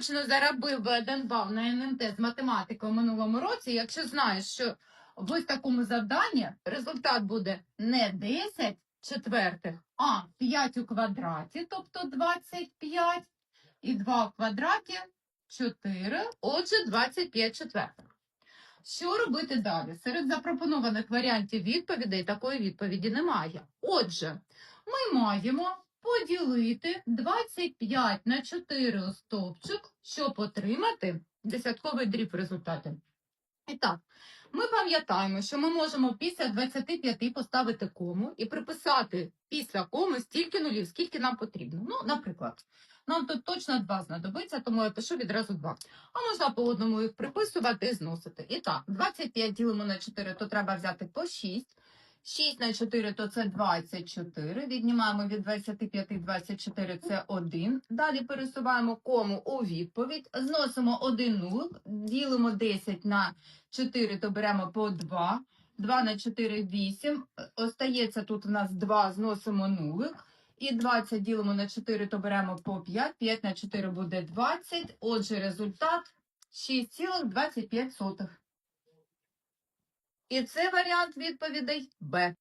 точно заробив би один бал на НМТ з математики у минулому році, якщо знаєш, що в ось такому завданні результат буде не 10 четвертих, а 5 у квадраті, тобто 25, і 2 в квадраті 4, отже, 25 четвертих. Що робити далі? Серед запропонованих варіантів відповідей такої відповіді немає. Отже, ми маємо поділити 25 на 4 у стовпчик, щоб отримати десятковий дріб в результаті. І так, ми пам'ятаємо, що ми можемо після 25 поставити кому і приписати після коми стільки нулів, скільки нам потрібно. Ну, наприклад, нам тут точно 2 знадобиться, тому я пишу відразу 2. А можна по одному їх приписувати і зносити. І так, 25 ділимо на 4, то треба взяти по 6. 6 на 4 то це 24. Віднімаємо від 25 24 це 1. Далі пересуваємо кому у відповідь. Зносимо 1 нулик, ділимо 10 на 4, то беремо по 2. 2 на 4 8. Остається тут у нас 2, зносимо нулик. І 20 ділимо на 4, то беремо по 5. 5 на 4 буде 20. Отже, результат 6,25. І це варіант відповідей Б.